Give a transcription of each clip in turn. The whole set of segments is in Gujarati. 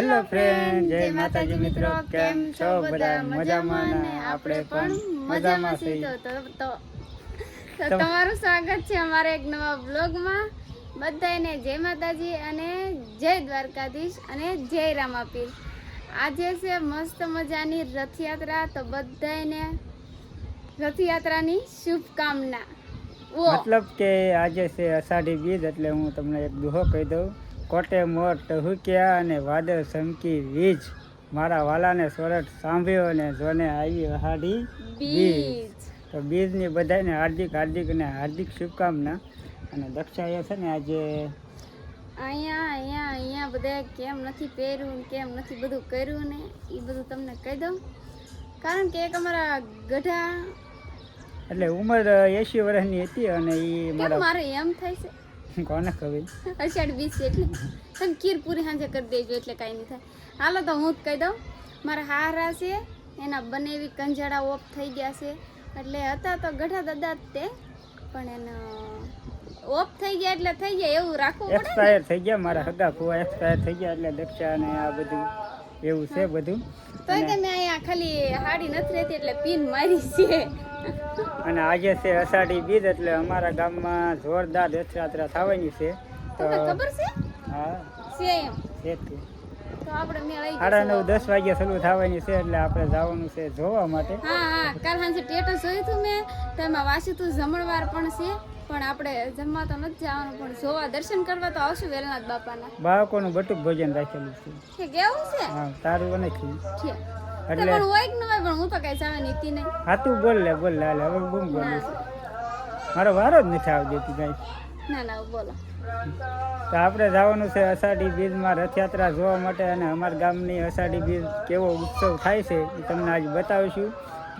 હેલો ફ્રેન્ડ જય માતાજી મિત્રો. કેમ છો બધા મજામાં ને આપણે પણ મજામાં છીએ. તો તમારું સ્વાગત છે અમારા એક નવા બ્લોગમાં બધાને જય માતાજી અને જય દ્વારકાધીશ અને જય રામાપીર. આજે છે મસ્ત મજાની રથયાત્રા. તો બધાને રથયાત્રાની શુભકામના. મતલબ કે આજે છે અષાઢી બીજ એટલે હું તમને એક દુહો કહી દઉં. કોટે મોર ટહુક્યા અને વાદળ ચમકી વીજ. મારા વાલાને સોરઠ સાંભળ્યો અને જોને આવી હાડી બીજ. તો બીજની બધાને હાર્દિક હાર્દિક અને હાર્દિક શુભકામના. અને દક્ષાએ છે ને આજે અહીંયા અહીંયા અહીંયા બધા કેમ નથી પહેર્યું કેમ નથી બધું કર્યું ને એ બધું તમને કહી દઉં. કારણ કે એક અમારા ગઢા એટલે ઉંમર એસી વર્ષની હતી અને એ મારે એમ થાય છે? કોને ખબર? અષાઢ બીજ એટલે તમે ખીર પૂરી સાંજે કરી દેજો એટલે કાંઈ નહીં થાય. હાલો તો હું જ કહી દઉં મારા હારા છે એના બંને એવી કંજાળા ઓફ થઈ ગયા છે. એટલે હતા તો ગઢા દાદા જ તે પણ એનો ઓફ થઈ ગયા એટલે થઈ ગયા એવું રાખવું પડે એક્સપાયર થઈ ગયા મારા હગા ફુવા એક્સપાયર થઈ ગયા એટલે દક્ષા અને આ બધું એવું છે બધું. તોય તમે અહીંયા ખાલી હાડી નથી રહેતી એટલે પીન મારી છે. અને આજે છે અષાઢી બીજ એટલે અમારા ગામમાં જોરદાર રથયાત્રા થવાની છે. તો ખબર છે? હા. છે એમ. છે જ તે. તો આપણે મેં લઈ સાડા નવ દસ વાગ્યા શરૂ થવાની છે એટલે આપણે જવાનું છે જોવા માટે. હા હા. કાલ સાંજે જોયું હતું મેં. તો એમાં વાંચ્યું હતું જમણવાર પણ છે. પણ આપણે જમવા તો નથી જવાનું પણ જોવા દર્શન કરવા તો આવશું વેલનાથ બાપાના. બાળકોનું બટુક ભોજન રાખેલું છે. કેવું છે? હા તારું નથી છે તો એટલે પણ હોય કે ન હોય પણ હું તો કઈ સામે નીતિ નહીં. હા તું બોલ લે બોલ લે હાલે, હવે બૂમ બોલ મારો વારો જ નથી આવી દેતી કાંઈ. ના ના બોલો. તો આપણે જવાનું છે અષાઢી બીજમાં રથયાત્રા જોવા માટે અને અમારા ગામની અષાઢી બીજ કેવો ઉત્સવ થાય છે એ તમને આજ બતાવીશું.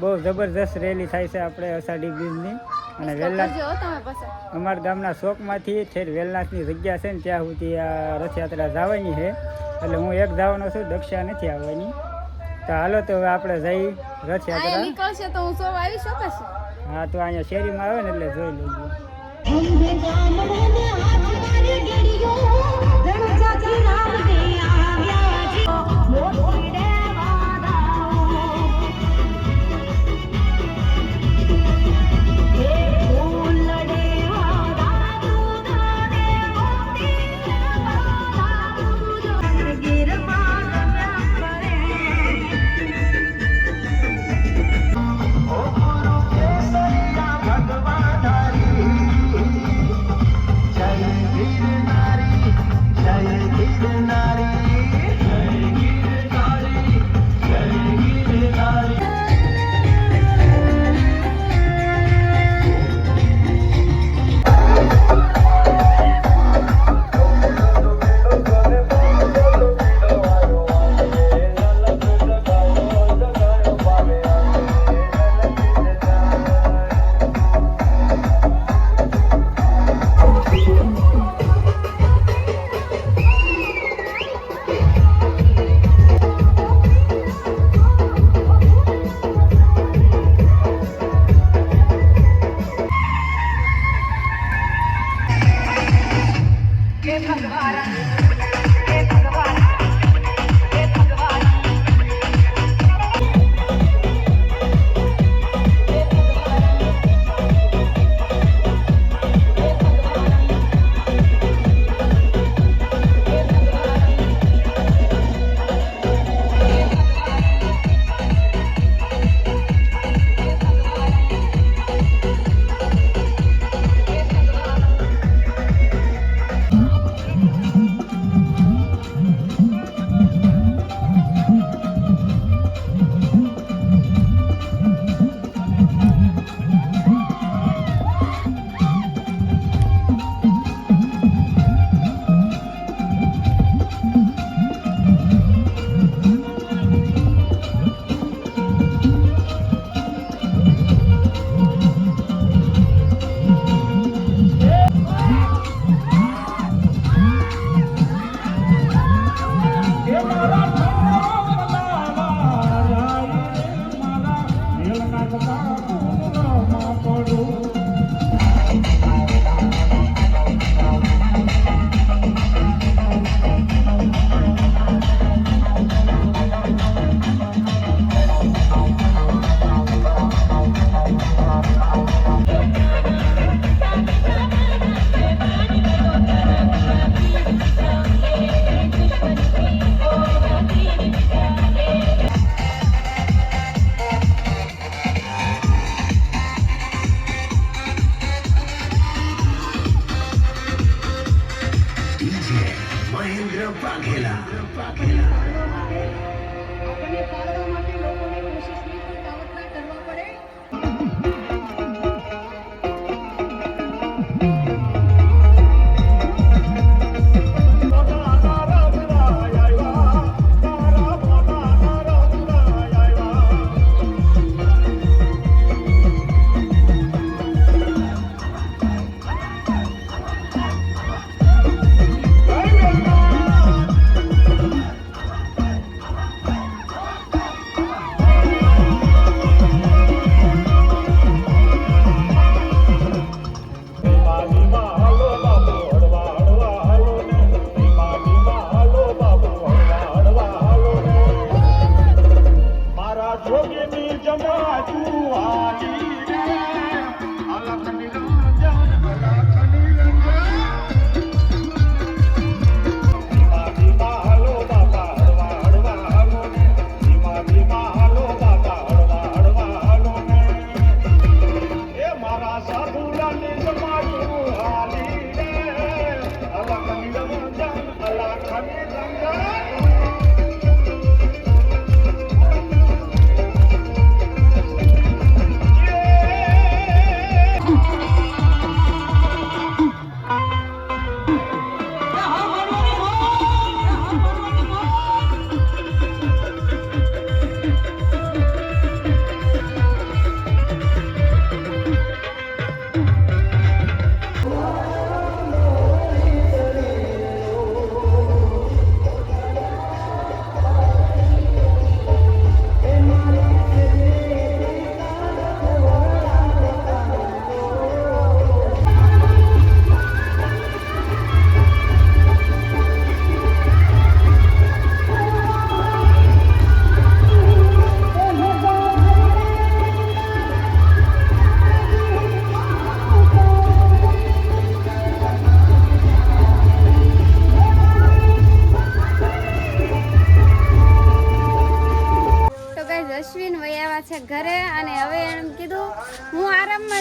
બહુ જબરજસ્ત રેલી થાય છે આપણે અષાઢી બીજની. અને વેલા કરજો હો તમે પછી. અમારા ગામના શોકમાંથી ઠેર વેલનાથની જગ્યા છે ને ત્યાં સુધી આ રથયાત્રા જવાની છે. એટલે હું એક જવાનો છું દક્ષા નથી આવવાની. તો હાલો તો હવે આપણે જઈ રથયાત્રા. નીકળશે તો હું સોવા આવી શકશે હા તો અહીંયા શેરીમાં આવે ને એટલે જોઈ લેજો. Luna. Pedro Páquela. Pedro Páquela.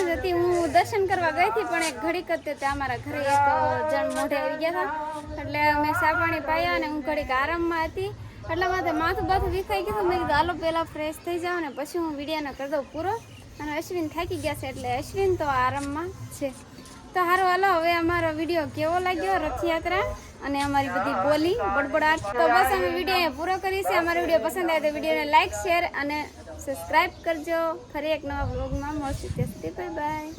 જ હતી, હું દર્શન કરવા ગઈ હતી, પણ એક ઘડીક જ તે અમારા ઘરે એક જણ મોઢે આવી ગયા હતા. એટલે અમે સા પાણી પાયા અને હું ઘડીક આરામમાં હતી. એટલા માટે માથું બાથું વિખાઈ ગયું મેં કીધું, હાલો, પહેલાં ફ્રેશ થઈ જાઉં ને પછી હું વિડીયોને કરી દઉં પૂરો. અને અશ્વિન થાકી ગયા છે, એટલે અશ્વિન તો આરામમાં છે. તો સારું હાલો, હવે અમારો વીડિયો કેવો લાગ્યો? રથયાત્રા અને અમારી બધી બોલી, બડબડાટ. તો બસ, અમે વીડિયો પૂરો કરીશું અમારો વીડિયો પસંદ આવે તો વિડીયોને લાઈક શેર અને સબસ્ક્રાઇબ કરજો. ફરી એક નવા બ્લોગમાં મળશું. ત્યાં સુધી બાય બાય